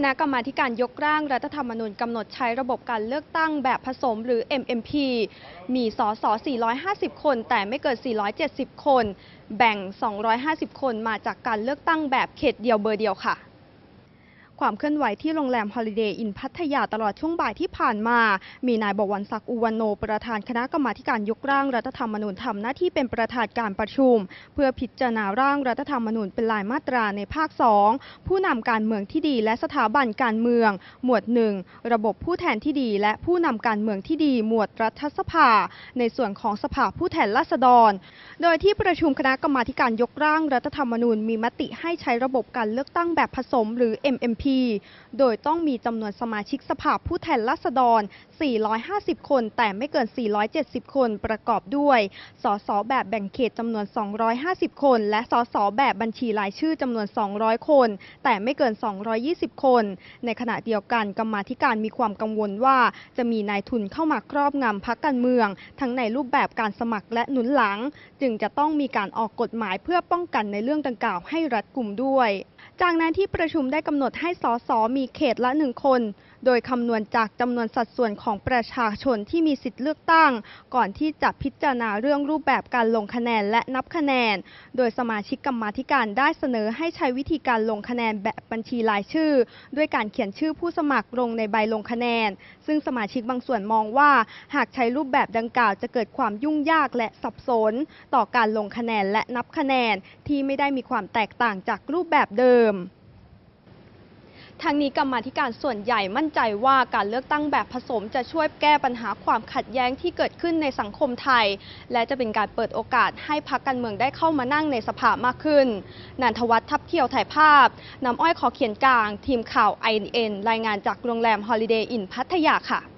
คณะกรรมาธิการยกร่างรัฐธรรมนูญกำหนดใช้ระบบการเลือกตั้งแบบผสมหรือ MMP มีสส450 คน แต่ไม่เกิน 470 คน แบ่ง 250 คนมาจากการเลือกตั้งแบบเขตเดียวเบอร์เดียวค่ะ ความเคลื่อนไหวที่โรงแรม Holiday Inn พัทยาตลอดช่วงบ่ายที่ผ่านมา มีนายบวรศักดิ์อุวันโน ประธานคณะกรรมาการยกร่างรัฐธรรมนูญทำหน้าที่เป็นประธานการประชุม เพื่อพิจารณาร่างรัฐธรรมนูญเป็นรายมาตราในภาค 2 ผู้นำการเมืองที่ดีและสถาบันการเมือง หมวด 1 ระบบผู้แทนที่ดี และผู้นำการเมืองที่ดี หมวดรัฐสภา ในส่วนของสภาผู้แทนราษฎร โดยที่ประชุมคณะกรรมาการยกร่างรัฐธรรมนูญมีมติให้ใช้ระบบการเลือกตั้งแบบผสมหรือ MMP โดยต้องมีจำนวนสมาชิกสภาผู้แทนราษฎร 450 คน แต่ไม่เกิน 470 คนประกอบด้วย สสแบบแบ่งเขตจำนวน 250 คน และสสแบบบัญชีรายชื่อจำนวน 200 คน แต่ไม่เกิน 220 คน ในขณะเดียวกันกรรมาธิการมีความกังวลว่าจะมีนายทุนเข้ามาครอบงำพักการเมือง ทั้งในรูปแบบการสมัครและหนุนหลัง จึงจะต้องมีการออกกฎหมายเพื่อป้องกันในเรื่องดังกล่าวให้รัดกุมด้วย จากนั้นที่ประชุมได้กำหนดให้สสมีเขตละหนึ่งคน โดยคำนวณจากจำนวนสัดส่วนของประชาชนที่มีสิทธิเลือกตั้ง ก่อนที่จะพิจารณาเรื่องรูปแบบการลงคะแนนและนับคะแนน โดยสมาชิกกรรมาธิการได้เสนอให้ใช้วิธีการลงคะแนนแบบบัญชีรายชื่อ ด้วยการเขียนชื่อผู้สมัครลงในใบลงคะแนน ซึ่งสมาชิกบางส่วนมองว่า หากใช้รูปแบบดังกล่าวจะเกิดความยุ่งยากและสับสน ต่อการลงคะแนนและนับคะแนนที่ไม่ได้มีความแตกต่างจากรูปแบบเดิม ทางนี้กรรมาธิการส่วนใหญ่มั่นใจว่าการเลือกตั้งแบบผสมจะช่วยแก้ปัญหาความขัดแย้งที่เกิดขึ้นในสังคมไทย และจะเป็นการเปิดโอกาสให้พรรคการเมืองได้เข้ามานั่งในสภามากขึ้นนันทวัฒน์ทับเที่ยวถ่ายภาพน้ำอ้อยขอเขียนกลาง ทีมข่าว INN รายงานจากโรงแรมฮอลิเดย์อินพัทยาค่ะ